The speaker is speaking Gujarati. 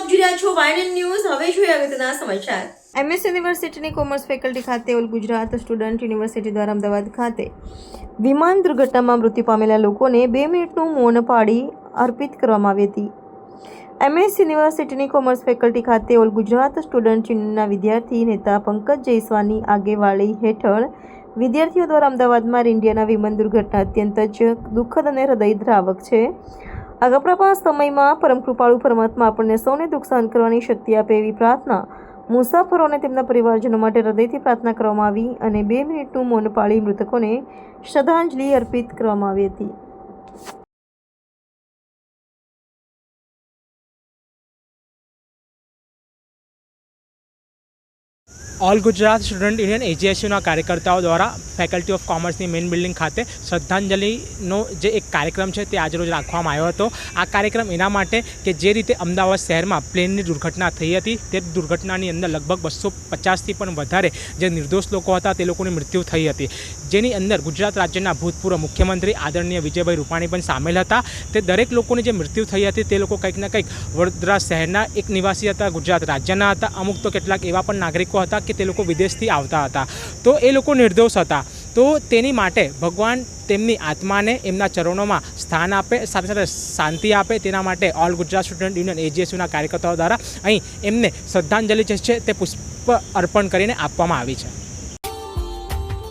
આપ જોઈ રહ્યા છો વાયનન ન્યૂઝ. હવે જોઈએ અગત્યના સમાચાર? એમએસ યુનિવર્સિટીની કોમર્સ ફેકલ્ટી ખાતે ઓલ ગુજરાત સ્ટુડન્ટ યુનિવર્સિટી દ્વારા અમદાવાદ ખાતે વિમાન દુર્ઘટનામાં મૃત્યુ પામેલા લોકોને બે મિનિટનું મૌન પાડી અર્પિત કરવામાં આવી હતી. એમએસ યુનિવર્સિટીની કોમર્સ ફેકલ્ટી ખાતે ઓલ ગુજરાત સ્ટુડન્ટ યુનિયનના વિદ્યાર્થી નેતા પંકજ જયસ્વાની આગેવાળી હેઠળ વિદ્યાર્થીઓ દ્વારા અમદાવાદમાં ઇન્ડિયાના વિમાન દુર્ઘટના અત્યંત જ દુઃખદ અને હૃદયદ્રાવક છે. આગળ સમયમાં પરમ કૃપાળુ પરમાત્મા આપણને સૌને દુઃખ સહન કરવાની શક્તિ આપે એવી પ્રાર્થના મુસાફરો અને તેમના પરિવારજનો માટે હૃદયથી પ્રાર્થના કરવામાં આવી અને બે મિનિટનું મૌન પાળી મૃતકોને શ્રદ્ધાંજલિ અર્પિત કરવામાં આવી હતી. ઓલ ગુજરાત સ્ટુડન્ટ યુનિયન એજીએસયુના કાર્યકર્તાઓ દ્વારા ફેકલ્ટી ઓફ કોમર્સની મેઇન બિલ્ડિંગ ખાતે શ્રદ્ધાંજલિનો જે એક કાર્યક્રમ છે તે આજરોજ રાખવામાં આવ્યો હતો. આ કાર્યક્રમ એના માટે કે જે રીતે અમદાવાદ શહેરમાં પ્લેનની દુર્ઘટના થઈ હતી, તે દુર્ઘટનાની અંદર લગભગ બસો પચાસથી પણ વધારે જે નિર્દોષ લોકો હતા, તે લોકોની મૃત્યુ થઈ હતી. જેની અંદર ગુજરાત રાજ્યના ભૂતપૂર્વ મુખ્યમંત્રી આદરણીય વિજયભાઈ રૂપાણી પણ સામેલ હતા. તે દરેક લોકોની જે મૃત્યુ થઈ હતી તે લોકો કંઈક ને કંઈક વડોદરા શહેરના એક નિવાસી હતા, ગુજરાત રાજ્યના હતા. અમુક તો કેટલાક એવા પણ નાગરિકો હતા કે તે લોકો વિદેશથી આવતા હતા. તો એ લોકો નિર્દોષ હતા. તો તેની માટે ભગવાન તેમની આત્માને એમના ચરણોમાં સ્થાન આપે, સાથે સાથે શાંતિ આપે. તેના માટે ઓલ ગુજરાત સ્ટુડન્ટ યુનિયન એજીએસયુના કાર્યકર્તાઓ દ્વારા અહીં એમને શ્રદ્ધાંજલિ જે છે તે પુષ્પ અર્પણ કરીને આપવામાં આવી છે.